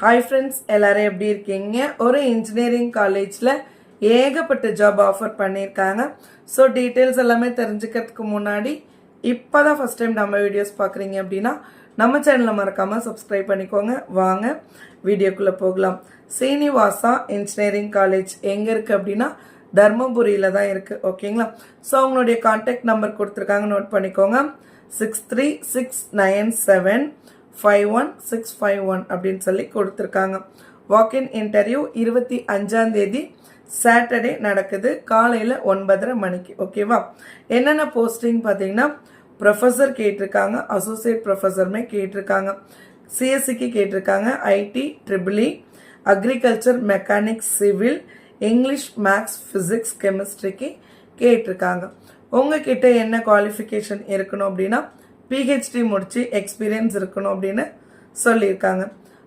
Hi friends எல்லாரும் எப்படி இருக்கீங்க? ஒரு இன்ஜினியரிங் காலேஜில் ஏகப்பட்ட ஜாப் ஆஃபர் பண்ணியிருக்காங்க. ஸோ டீட்டெயில்ஸ் எல்லாமே தெரிஞ்சுக்கிறதுக்கு முன்னாடி இப்போ தான் ஃபஸ்ட் டைம் நம்ம வீடியோஸ் பார்க்குறீங்க அப்படின்னா நம்ம சேனலை மறக்காமல் சப்ஸ்கிரைப் பண்ணிக்கோங்க. வாங்க வீடியோக்குள்ளே போகலாம். சீனிவாசா இன்ஜினியரிங் காலேஜ் எங்கே இருக்குது அப்படின்னா தர்மபுரியில் தான் இருக்குது ஓகேங்களா ஸோ அவங்களுடைய கான்டாக்ட் நம்பர் கொடுத்துருக்காங்க. நோட் பண்ணிக்கோங்க. Six three six nine seven five one six five one அப்படின்னு சொல்லி கொடுத்துருக்காங்க. வாக்கின் இன்டர்வியூ இருபத்தி அஞ்சாம் தேதி சாட்டர்டே நடக்குது. காலையில் ஒன்பதரை மணிக்கு. ஓகேவா என்னென்ன போஸ்டிங் பார்த்தீங்கன்னா ப்ரொஃபஸர் கேட்டிருக்காங்க அசோசியேட் ப்ரொஃபஸருமே கேட்டிருக்காங்க. சிஎஸ்சிக்கு கேட்டிருக்காங்க IT triple E agriculture mechanics civil English maths physics கெமிஸ்ட்ரிக்கு கேட்டிருக்காங்க. உங்ககிட்ட என்ன குவாலிஃபிகேஷன் இருக்கணும் அப்படின்னா பிஹெச்டி முடித்து எக்ஸ்பீரியன்ஸ் இருக்கணும் அப்படின்னு சொல்லியிருக்காங்க.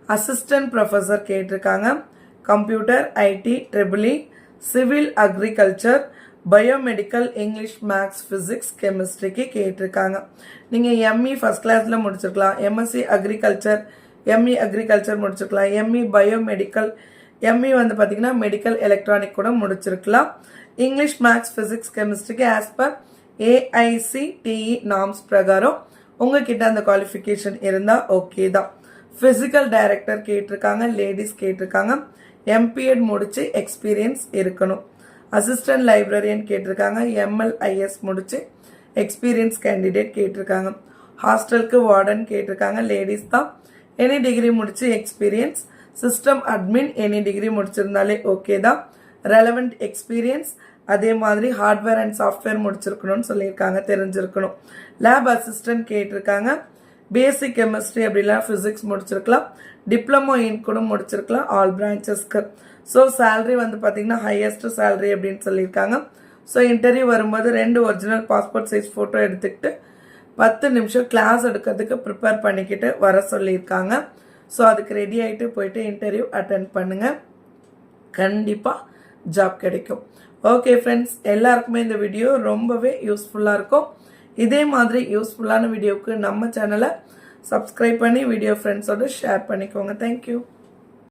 அசிஸ்டன்ட் ப்ரொஃபஸர் கேட்டிருக்காங்க. Computer IT triple E civil agriculture biomedical English maths physics கெமிஸ்ட்ரிக்கு கேட்டிருக்காங்க. நீங்கள் எம்இ ஃபஸ்ட் கிளாஸில் முடிச்சிருக்கலாம். எம்எஸ்சி அக்ரிகல்ச்சர் எம்இ அக்ரிகல்ச்சர் முடிச்சிருக்கலாம். எம்இ பயோமெடிக்கல் எம்இ வந்து பார்த்தீங்கன்னா மெடிக்கல் எலக்ட்ரானிக் கூட முடிச்சிருக்கலாம். இங்கிலீஷ் மேக்ஸ் ஃபிசிக்ஸ் கெமிஸ்ட்ரிக்கு ஆஸ் பர் ஏஐசிடிஇ நாம்ஸ் பிரகாரம் உங்ககிட்ட அந்த குவாலிஃபிகேஷன் இருந்தால் ஓகே தான். ஃபிசிக்கல் டைரக்டர் கேட்டிருக்காங்க லேடிஸ் கேட்டிருக்காங்க. எம்பிஎட் முடித்து எக்ஸ்பீரியன்ஸ் இருக்கணும். அசிஸ்டன்ட் லைப்ரரியன் கேட்டிருக்காங்க எம்எல்ஐஎஸ் முடித்து எக்ஸ்பீரியன்ஸ் கேண்டிடேட் கேட்டிருக்காங்க. ஹாஸ்டலுக்கு வார்டன் கேட்டிருக்காங்க லேடிஸ் தான். எனி டிகிரி முடித்து experience system admin any degree முடிச்சிருந்தாலே okay தான். ரெலவெண்ட் எக்ஸ்பீரியன்ஸ் அதே மாதிரி ஹார்ட்வேர் அண்ட் சாஃப்ட்வேர் முடிச்சிருக்கணும்னு சொல்லியிருக்காங்க தெரிஞ்சிருக்கணும். லேப் அசிஸ்டன்ட் கேட்டிருக்காங்க. பேசிக் கெமிஸ்ட்ரி அப்படிலாம் ஃபிசிக்ஸ் முடிச்சிருக்கலாம். டிப்ளமோ இன் கூட முடிச்சிருக்கலாம். ஆல் பிரான்ச்சஸ்க்கு ஸோ சேல்ரி வந்து பார்த்தீங்கன்னா ஹையஸ்ட் சேலரி அப்படின்னு சொல்லியிருக்காங்க. ஸோ இன்டர்வியூ வரும்போது ரெண்டு ஒரிஜினல் பாஸ்போர்ட் சைஸ் ஃபோட்டோ எடுத்துக்கிட்டு பத்து நிமிஷம் கிளாஸ் எடுக்கிறதுக்கு ப்ரிப்பேர் பண்ணிக்கிட்டு வர சொல்லியிருக்காங்க. ஸோ அதுக்கு ரெடி ஆகிட்டு போயிட்டு இன்டர்வியூ அட்டன் பண்ணுங்கள் கண்டிப்பாக ஜாப் கிடைக்கும். ஓகே ஃப்ரெண்ட்ஸ் எல்லாருக்குமே இந்த வீடியோ ரொம்பவே யூஸ்ஃபுல்லாக இருக்கும். இதே மாதிரி யூஸ்ஃபுல்லான வீடியோவுக்கு நம்ம சேனலை சப்ஸ்கிரைப் பண்ணி வீடியோ ஃப்ரெண்ட்ஸோடு ஷேர் பண்ணிக்கோங்க. தேங்க்யூ